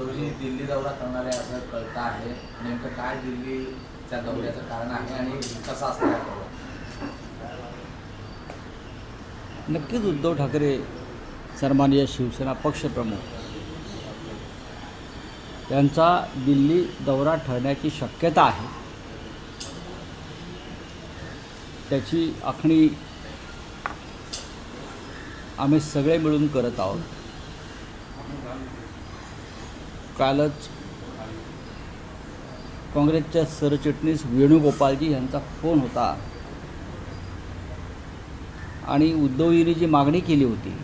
उद्धवजी दिल्ली दौरा करणार आहे असं कळतं आहे. नेमकं काय दिल्लीच्या दौऱ्याचं कारण आहे आणि कसा असणार नक्कीच उद्धव ठाकरे सन्माननीय शिवसेना पक्षप्रमुख यांचा दिल्ली दौरा ठरण्याची शक्यता आहे. त्याची आखणी आम्ही सगळे मिळून करत आहोत. कालच काँग्रेसच्या सरचिटणीस वेणुगोपालजी यांचा फोन होता. आणि उद्धवजींनी जी मागणी केली होती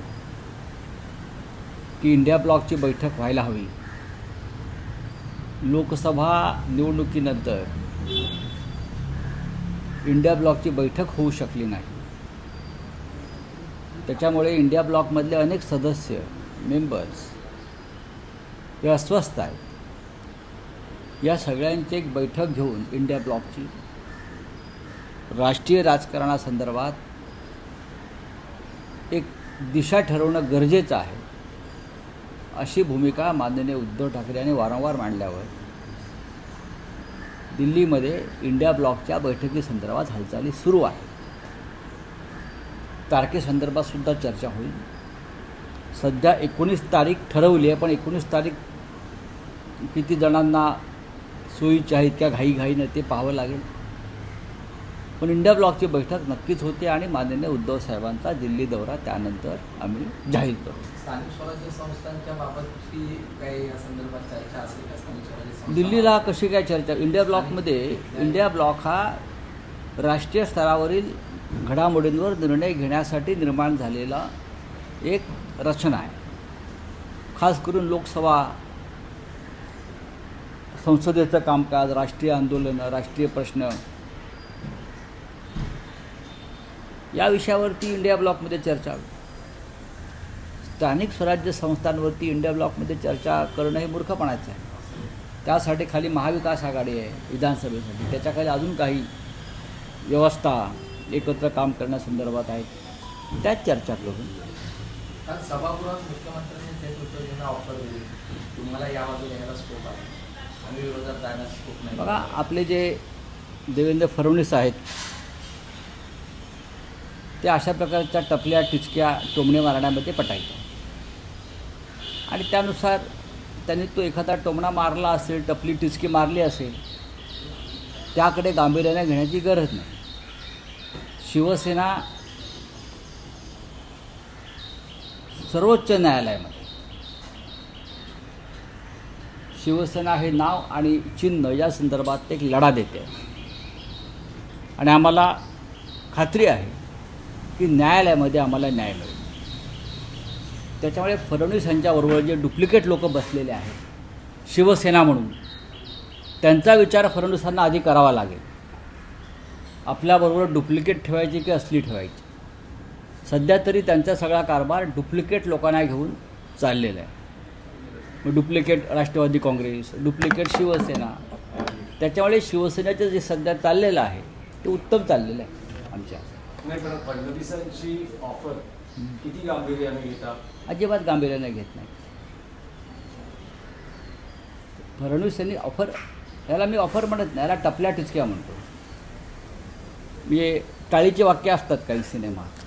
की इंडिया ब्लॉकची बैठक व्हायला हवी. लोकसभा निवडणुकीनंतर इंडिया ब्लॉकची बैठक होऊ शकली नाही. त्याच्यामुळे इंडिया ब्लॉकमधले अनेक सदस्य मेंबर्स हे अस्वस्थ आहेत. या सगळ्यांची एक बैठक घेऊन इंडिया ब्लॉकची राष्ट्रीय राजकारणासंदर्भात एक दिशा ठरवणं गरजेचं आहे अशी भूमिका माननीय उद्धव ठाकरे यांनी वारंवार मांडल्यावर दिल्लीमध्ये इंडिया ब्लॉकच्या बैठकीसंदर्भात हालचाली सुरू आहे तारखेसंदर्भात सुद्धा चर्चा होईल. सध्या एकोणीस तारीख ठरवली आहे पण एकोणीस तारीख किती जणांना सोयीची आहेत का घाईघाईनं ते पाहावं लागेल. पण इंडिया ब्लॉकची बैठक नक्कीच होते आणि माननीय उद्धव साहेबांचा दिल्ली दौरा त्यानंतर आम्ही जाहीर करू स्थानिक स्वराज्य संस्थांच्या बाबतची काही या संदर्भात चर्चा असेल का स्थानिक स्वराज्य संस्था दिल्लीला कशी काय चर्चा? इंडिया ब्लॉकमध्ये इंडिया ब्लॉक हा राष्ट्रीय स्तरावरील घडामोडींवर निर्णय घेण्यासाठी निर्माण झालेला एक रचना आहे. खास करून लोकसभा संसदेचं कामकाज राष्ट्रीय आंदोलनं राष्ट्रीय प्रश्न. या विषयावरती इंडिया ब्लॉकमध्ये चर्चा. स्थानिक स्वराज्य संस्थांवरती इंडिया ब्लॉकमध्ये चर्चा करणं हे मूर्खपणाचं आहे. त्यासाठी खाली महाविकास आघाडी आहे विधानसभेसाठी. त्याच्याखाली अजून काही व्यवस्था एकत्र काम करण्यासंदर्भात आहेत. त्याच चर्चा करून सभागृहात मुख्यमंत्र्यांनी ऑफर दिली तुम्हाला या यायला स्कोप आहे. बघा आपले जे देवेंद्र फडणवीस आहेत ते अशा प्रकारच्या टपल्या टिचक्या टोमणे मारण्यामध्ये पटायचे. आणि त्यानुसार त्यांनी तो एखादा टोमणा मारला असेल टपली टिचकी मारली असेल त्याकडे गांभीर्याने घेण्याची गरज नाही. शिवसेना सर्वोच्च न्यायालयामध्ये शिवसेना हे नाव आणि चिन्ह या संदर्भात एक लढा देते. आणि आम्हाला खात्री आहे की न्यायालयामध्ये आम्हाला न्याय मिळेल. त्याच्यामुळे फडणवीस यांच्याबरोबर जे डुप्लिकेट लोक बसलेले आहेत शिवसेना म्हणून त्यांचा विचार फडणवीसांना आधी करावा लागेल. आपल्याबरोबर डुप्लिकेट ठेवायची की असली ठेवायची? सध्या तरी त्यांचा सगळा कारभार डुप्लिकेट लोकांना घेऊन चाललेला आहे. मग डुप्लिकेट राष्ट्रवादी काँग्रेस डुप्लिकेट शिवसेना. त्याच्यामुळे शिवसेनेचं जे सध्या चाललेलं आहे ते उत्तम चाललेलं आहे आमच्या. फडणवीसांची ऑफर किती गांभीर्याने घेतात अजिबात गांभीर्याने घेत नाही. फडणवीस यांनी ऑफर याला मी ऑफर म्हणत नाही याला टपल्या टिचक्या म्हणतो. मी टाळीची वाक्य असतात काही सिनेमात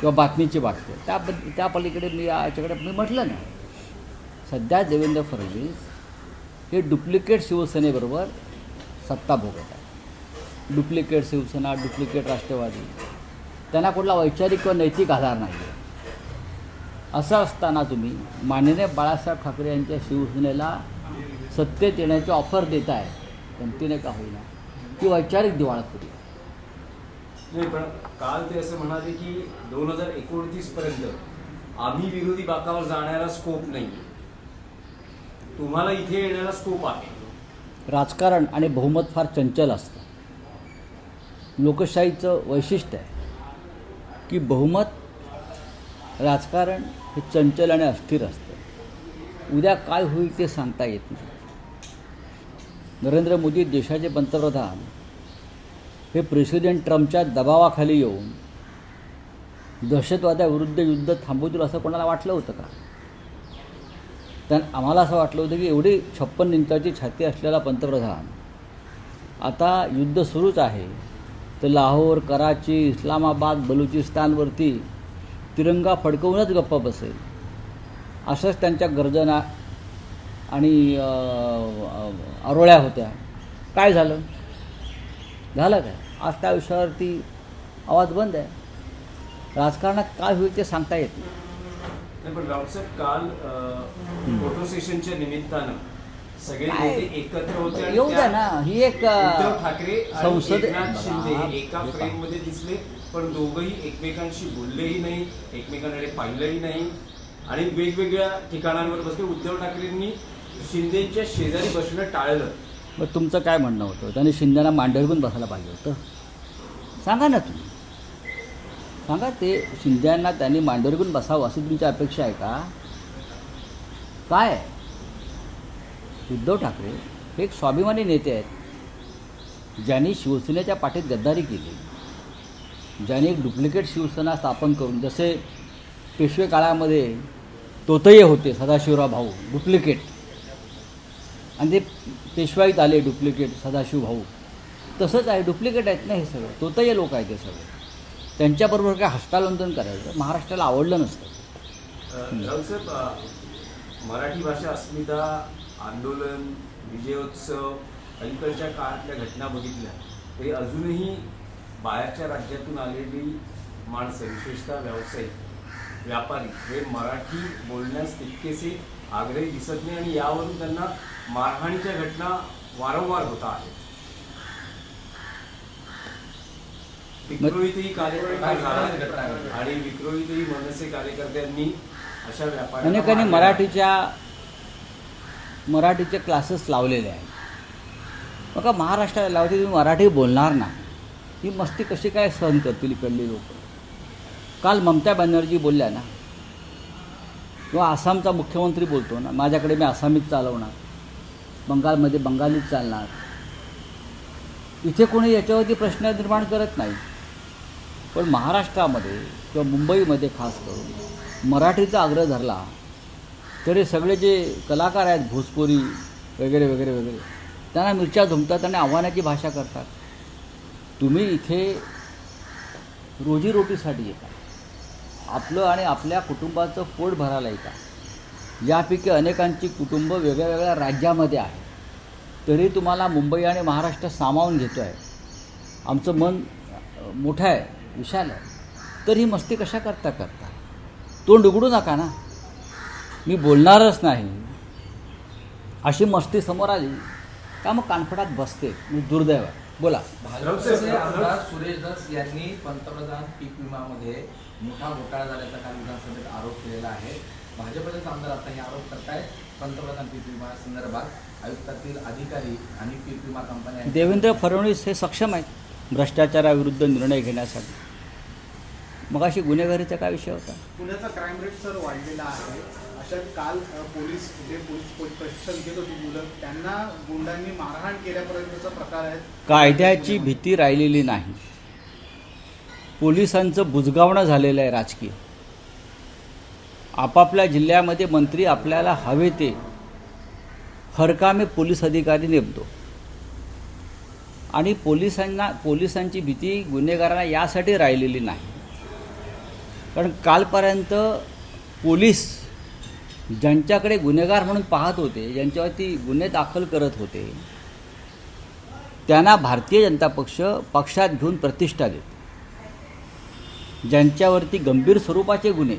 किंवा बातमीची वाक्य. त्या त्या पलीकडे मी याच्याकडे मी म्हटलं नाही. सध्या देवेंद्र फडणवीस हे डुप्लिकेट शिवसेनेबरोबर सत्ता भोगत आहे डुप्लिकेट शिवसेना डुप्लिकेट राष्ट्रवादी. त्यांना कुठला वैचारिक किंवा नैतिक आधार नाही आहे. असं असताना तुम्ही माननीय बाळासाहेब ठाकरे यांच्या शिवसेनेला सत्तेत येण्याची ऑफर देत आहे गमतीने का होईना? ती वैचारिक दिवाळखोरी नाही पण काल ते असं म्हणाले की दोन हजार एकोणतीस पर्यंत आम्ही विरोधी बाकावर जाण्याला स्कोप नाही तुम्हाला इथे येण्याला स्कोप आहे. राजकारण आणि बहुमत फार चंचल असतं. लोकशाहीचं वैशिष्ट्य आहे की बहुमत राजकारण हे चंचल आणि अस्थिर असतं. उद्या काय होईल ते सांगता येत नाही. नरेंद्र मोदी देशाचे पंतप्रधान हे प्रेसिडेंट ट्रम्पच्या दबावाखाली येऊन दहशतवादाविरुद्ध युद्ध थांबवतील असं कोणाला वाटलं होतं का? तर आम्हाला असं वाटलं होतं की एवढी छप्पन इंचाची छाती असलेला पंतप्रधान आता युद्ध सुरूच आहे. तर लाहोर कराची इस्लामाबाद बलुचिस्तानवरती तिरंगा फडकवूनच गप्पा बसेल. असंच त्यांच्या गर्जना आणि आरोळ्या होत्या. काय झालं? झालं काय? आज त्या विषयावरती आवाज बंद आहे. राजकारणात काय होईल ते सांगता येत नाही. नाही पण रावसाहेब काल फोटो सेशनच्या निमित्तानं सगळे काय? नेते एकत्र होते आणि येऊ द्या त्या- ना ही एक उद्धव ठाकरे आणि संसद एकनाथ शिंदे हे एका. फ्रेममध्ये दिसले पण दोघंही एकमेकांशी बोललेही नाही एकमेकांकडे पाहिलंही नाही. आणि वेगवेगळ्या ठिकाणांवर बसले उद्धव ठाकरेंनी शिंदेच्या शेजारी बसणं टाळलं. मग तुमचं काय म्हणणं होतं? त्यांनी शिंदेना मांडीवर पण बसायला पाहिजे होतं. सांगा ना तुम्ही. सांगा ते शिंद्यांना त्यांनी मांडीवर घेऊन बसावं अशी तुमची अपेक्षा आहे का? काय? उद्धव ठाकरे हे एक स्वाभिमानी नेते आहेत ज्यांनी शिवसेनेच्या पाठीत गद्दारी केली. ज्यांनी एक डुप्लिकेट शिवसेना स्थापन करून जसे पेशवे काळामध्ये तोतये होते सदाशिवराव भाऊ डुप्लिकेट. आणि ते पेशवाईत आले डुप्लिकेट सदाशिव भाऊ. तसंच आहे डुप्लिकेट आहेत ना हे सगळं तोतये लोक आहेत ते सगळे. त्यांच्याबरोबर काय हस्तालंदन करायचं? महाराष्ट्राला आवडलं नसतं. रावसाहेब मराठी भाषा अस्मिता आंदोलन विजयोत्सव अलीकडच्या काळातल्या घटना बघितल्या तरी अजूनही बाहेरच्या राज्यातून आलेली माणसं विशेषतः व्यावसायिक व्यापारी हे मराठी बोलण्यास तितकेसे आग्रही दिसत नाही आणि यावरून त्यांना मारहाणीच्या घटना वारंवार होत आहेत. विक्रोळीतही कार्यक्रम झाला आणि विक्रोळीतही मनसे कार्यकर्त्यांनी अशा व्यापाऱ्यांना अनेकांनी. मराठीच्या मराठीचे क्लासेस लावलेले आहेत. बघा महाराष्ट्राला लावते तुम्ही मराठी बोलणार ना ही मस्ती कशी काय सहन करतील इकडली लोक? काल ममता बॅनर्जी बोलल्या ना? किंवा आसामचा मुख्यमंत्री बोलतो ना? माझ्याकडे मी आसामीत चालवणार. बंगालमध्ये बंगालीत चालणार. इथे कोणी याच्यावरती प्रश्न निर्माण करत नाही. पण महाराष्ट्रामध्ये किंवा मुंबईमध्ये खास करून मराठीचा आग्रह धरला तरी सगळे जे कलाकार आहेत भोजपुरी वगैरे वगैरे वगैरे त्यांना मिरच्या झुमतात आणि आव्हानाची भाषा करतात. तुम्ही इथे रोजीरोटीसाठी येता. आपलं आणि आपल्या कुटुंबाचं पोट भरायला येता. यापैकी अनेकांची कुटुंब वेगळ्या वेगळ्या राज्यामध्ये आहे. तरी तुम्हाला मुंबई आणि महाराष्ट्र सामावून घेतो आहे आमचं मन मोठं आहे. विशाल आहे. तर ही मस्ती कशा करता करता? तोंड उघडू नका ना. मी बोलणारच नाही. अशी मस्ती समोर आली का मग कानफडात बसते. मी दुर्दैव बोला. भाजपचे आमदार सुरेश दस यांनी पंतप्रधान पीक विमामध्ये मोठा घोटाळा झाल्याचा काल विधानसभेत आरोप केलेला आहे. भाजपचेच आमदार आता हे आरोप करतायत. पंतप्रधान पीक विमा संदर्भात आयुक्तातील अधिकारी आणि पीक विमा कंपन्या देवेंद्र फडणवीस हे सक्षम आहेत. भ्रष्टाचाराविरुद्ध निर्णय घेण्यासाठी. मग अशी गुन्हेगारीचा काय विषय होता? पुण्याचा क्राईम रेट सर वाढलेला आहे. अशा काल पोलीस जे पोलीस प्रशिक्षण घेत होती मुलं त्यांना गुंडांनी मारहाण केल्यापर्यंतचा प्रकार आहे. कायद्याची भीती राहिलेली नाही. पोलिसांचं बुजगावणं झालेलं आहे राजकीय. आपापल्या जिल्ह्यामध्ये मंत्री आपल्याला हवे ते. हरकामे पोलीस अधिकारी नेमतो. आणि पोलिसांना पोलिसांची भीती गुन्हेगारांना यासाठी राहिलेली नाही. कारण कालपर्यंत पोलीस ज्यांच्याकडे गुन्हेगार म्हणून पाहत होते ज्यांच्यावरती गुन्हे दाखल करत होते त्यांना भारतीय जनता पक्ष पक्षात घेऊन प्रतिष्ठा देत. ज्यांच्यावरती गंभीर स्वरूपाचे गुन्हे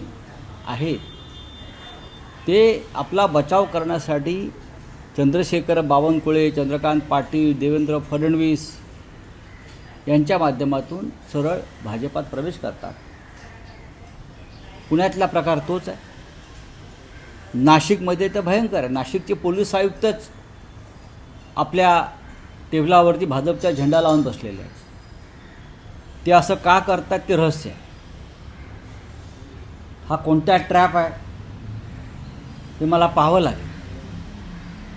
आहेत ते आपला बचाव करण्यासाठी चंद्रशेखर बावनकुळे चंद्रकांत पाटील देवेंद्र फडणवीस यांच्या माध्यमातून सरळ भाजपात प्रवेश करतात. पुण्यातला प्रकार तोच आहे. नाशिकमध्ये तर भयंकर आहे. नाशिकचे पोलीस आयुक्तच आपल्या टेबलावरती भाजपचा झेंडा लावून बसलेले आहेत. ते असं का करतात ते रहस्य आहे. हा कोणता ट्रॅप आहे ते मला पाहावं लागेल.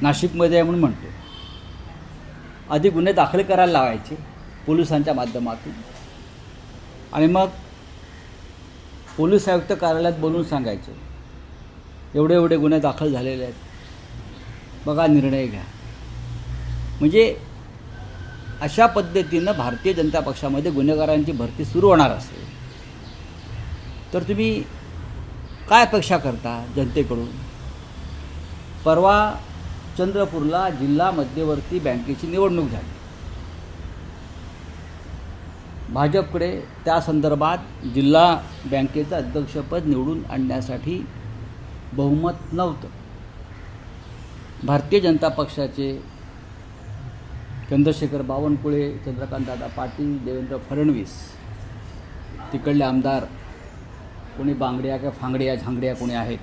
नाशिकमध्ये आहे म्हणून म्हणतो आधी गुन्हे दाखल करायला लावायचे पोलिसांच्या माध्यमातून. आणि मग पोलीस आयुक्त कार्यालयात बोलून सांगायचं एवढे एवढे गुन्हे दाखल झालेले आहेत. बघा निर्णय घ्या. म्हणजे अशा पद्धतीनं भारतीय जनता पक्षामध्ये गुन्हेगारांची भरती सुरू होणार असेल तर तुम्ही काय अपेक्षा करता जनतेकडून? परवा चंद्रपूरला जिल्हा मध्यवर्ती बँकेची निवडणूक झाली. भाजपकडे त्या संदर्भात जिल्हा बँकेचं अध्यक्षपद निवडून आणण्यासाठी बहुमत नव्हतं. भारतीय जनता पक्षाचे चंद्रशेखर बावनकुळे चंद्रकांतदादा पाटील देवेंद्र फडणवीस तिकडले आमदार कोणी बांगड्या किंवा फांगड्या झांगड्या कोणी आहेत?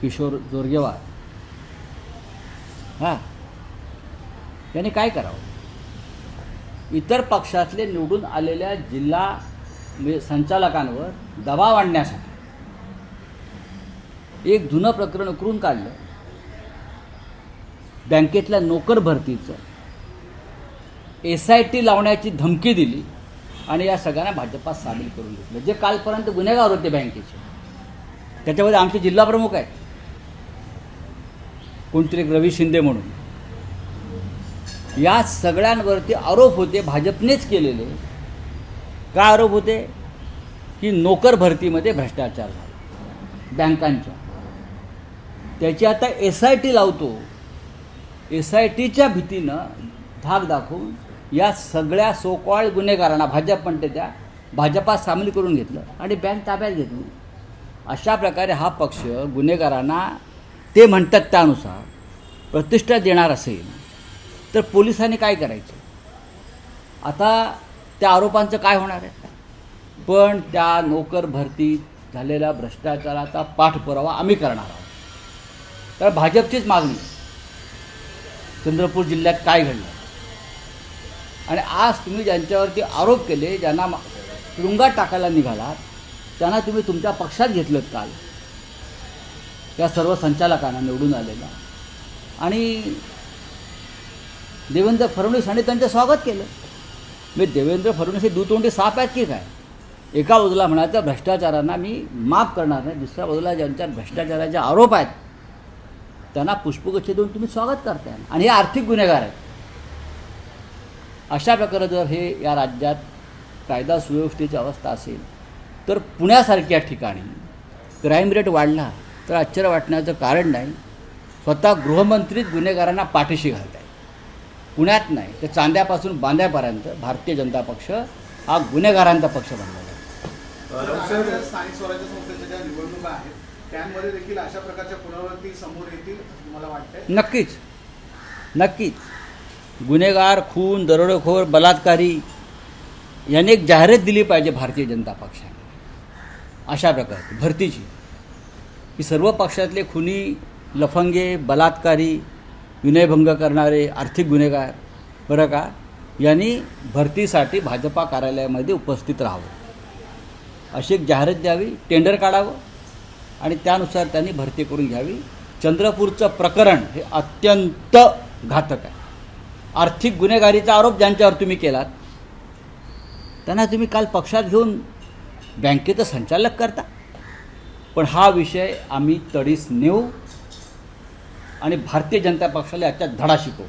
किशोर जोरगेवार. हां. त्यांनी काय करावं? इतर पक्षातले निवडून आलेल्या जिल्हा म्हणजे संचालकांवर दबाव आणण्यासाठी एक जुनं प्रकरण उकरून काढलं. बँकेतल्या नोकर भरतीचं. एस आय टी लावण्याची धमकी दिली आणि या सगळ्यांना भाजपात सामील करून घेतलं. जे कालपर्यंत गुन्हेगार होते बँकेचे. त्याच्यामध्ये आमचे जिल्हा प्रमुख आहेत. कोणतरी रवी शिंदे म्हणून. या सगळ्यांवरती आरोप होते भाजपनेच केलेले. काय आरोप होते? की नोकर भरतीमध्ये भ्रष्टाचार झाला. बँकांच्या. त्याची आता एस आय टी लावतो. एस आय टीच्या भीतीनं धाक दाखवून या सगळ्या सोकॉळ गुन्हेगारांना भाजप म्हणते त्या भाजपात सामील करून घेतलं आणि बँक ताब्यात घेतली. अशा प्रकारे हा पक्ष गुन्हेगारांना ते म्हणतात त्यानुसार प्रतिष्ठा देणार असेल तर पोलिसांनी काय करायचं? आता त्या आरोपांचं काय होणार आहे? पण त्या नोकर भरतीत झालेल्या भ्रष्टाचाराचा पाठपुरावा आम्ही करणार आहोत. तर भाजपचीच मागणी चंद्रपूर जिल्ह्यात काय घडलं? आणि आज तुम्ही ज्यांच्यावरती आरोप केले ज्यांना तुरुंगात टाकायला निघालात त्यांना तुम्ही तुमच्या पक्षात घेतलं काल. या सर्व संचालकांना निवडून आलेला आणि देवेंद्र फडणवीस यांनी त्यांचं स्वागत केलं. मी देवेंद्र फडणवीस हे दुतोंडी साप आहेत की काय? एका बाजूला म्हणायचं भ्रष्टाचारांना मी माफ करणार नाही. दुसऱ्या बाजूला ज्यांच्या भ्रष्टाचाराचे आरोप आहेत त्यांना पुष्पगुच्छ देऊन तुम्ही स्वागत करताय. आणि हे आर्थिक गुन्हेगार आहेत. अशा प्रकारे जर हे या राज्यात कायदा सुव्यवस्थेची अवस्था असेल तर पुण्यासारख्या ठिकाणी क्राईम रेट वाढला. तर आश्चर्य वाटण्याचं कारण नाही. स्वतः गृहमंत्रीच गुन्हेगारांना पाठीशी घालत आहे पुण्यात नाही तर चांद्यापासून बांद्यापर्यंत भारतीय जनता पक्ष हा गुन्हेगारांचा पक्ष बनलेला आहे राज्यात स्थानिक स्वराज्य संस्थेच्या ज्या निवडणुका आहेत त्यांमध्ये देखील अशा प्रकारच्या पुनरावृत्ती समोर येतील मला वाटतंय? नक्कीच. नक्कीच. गुन्हेगार खून दरोडेखोर बलात्कारी याने एक जाहिरात दिली पाहिजे भारतीय जनता पक्षाने. अशा प्रकारची भरतीची. की सर्व पक्षातले खुनी लफंगे बलात्कारी विनयभंग करणारे आर्थिक गुन्हेगार बरं का यांनी भरतीसाठी भाजपा कार्यालयामध्ये उपस्थित राहावं. अशी एक जाहिरात द्यावी टेंडर काढावं आणि त्यानुसार त्यांनी भरती करून घ्यावी. चंद्रपूरचं प्रकरण हे अत्यंत घातक आहे. आर्थिक गुन्हेगारीचा आरोप ज्यांच्यावर तुम्ही केलात त्यांना तुम्ही काल पक्षात घेऊन बँकेचं संचालक करता? पण हा विषय आम्ही तडीस नेऊ आणि भारतीय जनता पक्षाला याच्यात धडा शिकवू.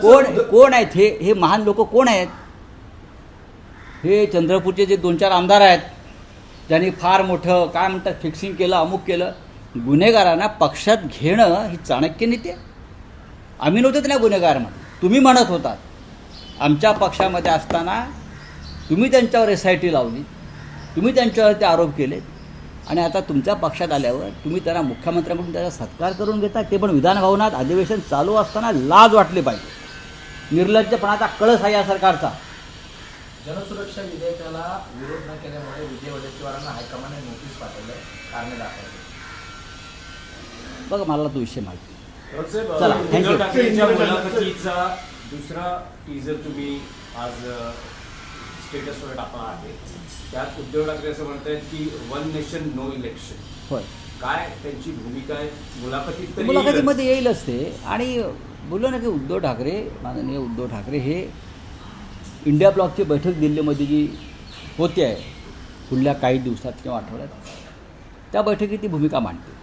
कोण कोण आहेत हे हे महान लोक कोण आहेत? हे चंद्रपूरचे जे दोन चार आमदार आहेत ज्यांनी फार मोठं काय म्हणतात फिक्सिंग केलं अमुक केलं गुन्हेगारांना पक्षात घेणं ही चाणक्य नीती आहे. आम्ही नव्हतो त्या गुन्हेगारामध्ये. तुम्ही म्हणत होतात आमच्या पक्षामध्ये असताना तुम्ही त्यांच्यावर एस आय टी लावली तुम्ही त्यांच्यावर ते आरोप केले आणि आता तुमच्या पक्षात आल्यावर तुम्ही त्यांना मुख्यमंत्र्यांकडून त्याचा सत्कार करून घेता ते पण विधान भवनात अधिवेशन चालू असताना लाज वाटली पाहिजे. निर्लज्जपणाचा कळस आहे या सरकारचा. जनसुरक्षा विधेयकाला विरोध न केल्यामुळे विजय वडेट्टीवारांना हायकमांडने नोटीस पाठवलं कारणे दाखवली. बघा मला तो विषय माहिती. चला, मुलाखतीचा दुसरा टीजर तुम्ही आज स्टेटसवर टाकला आहे. त्यात उद्धव ठाकरे असं म्हणतायत की वन नेशन नो इलेक्शन होय. काय त्यांची भूमिका आहे? मुलाखतीत तर मुलाखतीमध्ये येईलच ते. आणि बोललो ना की उद्धव ठाकरे माननीय उद्धव ठाकरे हे इंडिया ब्लॉकची बैठक दिल्लीमध्ये जी होते आहे पुढल्या काही दिवसात किंवा आठवड्यात त्या बैठकीत ती भूमिका मांडते.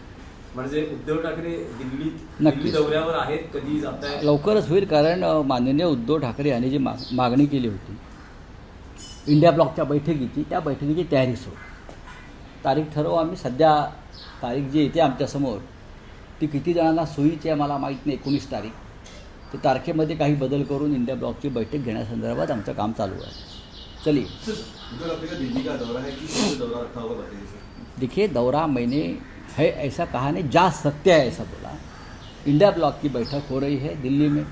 म्हणजे उद्धव ठाकरे दिल्लीत. दिल्ली दौऱ्यावर आहेत कधी जात आहेत लवकरच होईल कारण माननीय उद्धव ठाकरे यांनी जी माग मागणी केली होती इंडिया ब्लॉकच्या बैठकीची त्या बैठकीची तयारी सुरू. तारीख ठरवू आम्ही. सध्या तारीख जी येते आमच्यासमोर ती किती जणांना सोयीची आहे मला माहीत नाही. एकोणीस तारीख. तर तारखेमध्ये काही बदल करून इंडिया ब्लॉकची बैठक घेण्यासंदर्भात आमचं काम चालू आहे. चलिए. है देखिए दौरा मैंने है ऐसा कहा नहीं जा सकते हैं ऐसा बोला. इंडिया ब्लॉक की बैठक हो रही है दिल्ली में.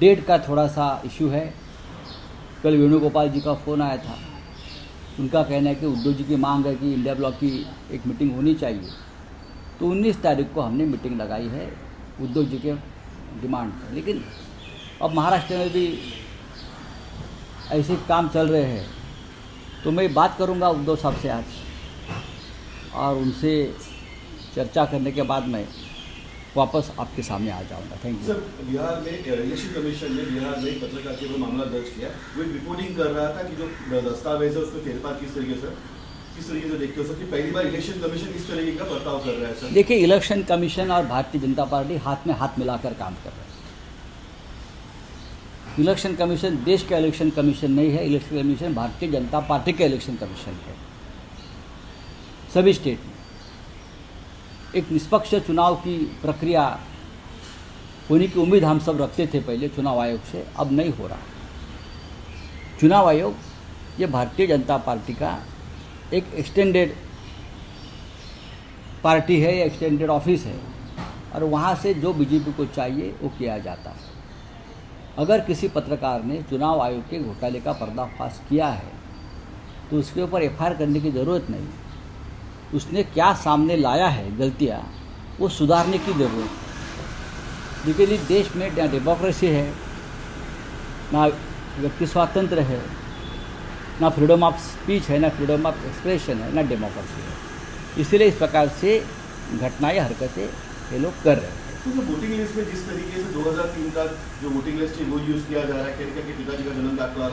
डेट का थोड़ा सा इशू है. कल वेणुगोपाल जी का फ़ोन आया था। उनका कहना है कि उद्धव जी की मांग है कि इंडिया ब्लॉक की एक मीटिंग होनी चाहिए। तो 19 तारीख को हमने मीटिंग लगाई है उद्धव जी के डिमांड पर। लेकिन अब महाराष्ट्र में भी ऐसे काम चल रहे हैं। तो मैं बात करूँगा उद्धव साहब से आज, और उनसे चर्चा करने के बाद मैं वापस आपके सामने आ जाऊँगा। थैंक यू सर बिहार में इलेक्शन कमीशन ने बिहार में पत्रकार के मामला दर्ज किया। वो रिपोर्टिंग कर रहा था कि जो दस्तावेज़ है उसको फेरफार किस तरीके से किस तरीके से देखते हो? सर कि पहली बार इलेक्शन कमीशन इस तरीके का बर्ताव कर रहा है सर। देखिए इलेक्शन कमीशन और भारतीय जनता पार्टी हाथ में हाथ मिलाकर काम कर रहे हैं। इलेक्शन कमीशन देश का इलेक्शन कमीशन नहीं है election commission Bharatiya Janata Party का इलेक्शन कमीशन है। सभी स्टेट में। एक निष्पक्ष चुनाव की प्रक्रिया होने की उम्मीद हम सब रखते थे पहले चुनाव आयोग से, अब नहीं हो रहा। चुनाव आयोग, ये भारतीय जनता पार्टी का एक एक्सटेंडेड पार्टी है, या एक्सटेंडेड ऑफ़िस है, और वहाँ से जो बीजेपी को चाहिए, वो किया जाता है। अगर किसी पत्रकार ने चुनाव आयोग के घोटाले का पर्दाफाश किया है तो उसके ऊपर एफआईआर करने की ज़रूरत नहीं उसने क्या सामने लाया है गलतियाँ वो सुधारने की ज़रूरत लेकिन इस देश में ना डेमोक्रेसी है ना व्यक्ति स्वातंत्र है ना फ्रीडम ऑफ़ स्पीच है ना फ्रीडम ऑफ़ एक्सप्रेशन है ना डेमोक्रेसी है। इसलिए इस प्रकार से घटनाएँ हरकतें ये लोग कर रहे हैं। तो जो वोटिंग लिस्ट में जिस तरीके से 2003 का जो वोटिंग लिस्ट है वो यूज़ किया जा रहा है कि पिताजी का जन्म दाखिला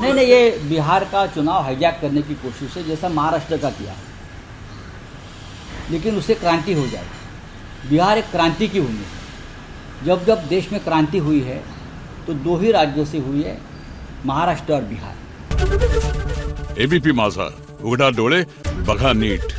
नहीं नहीं ये बिहार का चुनाव हाईजैक करने की कोशिश है जैसा महाराष्ट्र का किया। लेकिन उससे क्रांति हो जाए। बिहार एक क्रांति की भूमि है। जब जब देश में क्रांति हुई है तो दो ही राज्यों से हुई है, महाराष्ट्र और बिहार। एबीपी माझा, उघडा डोळे, बघा नीट।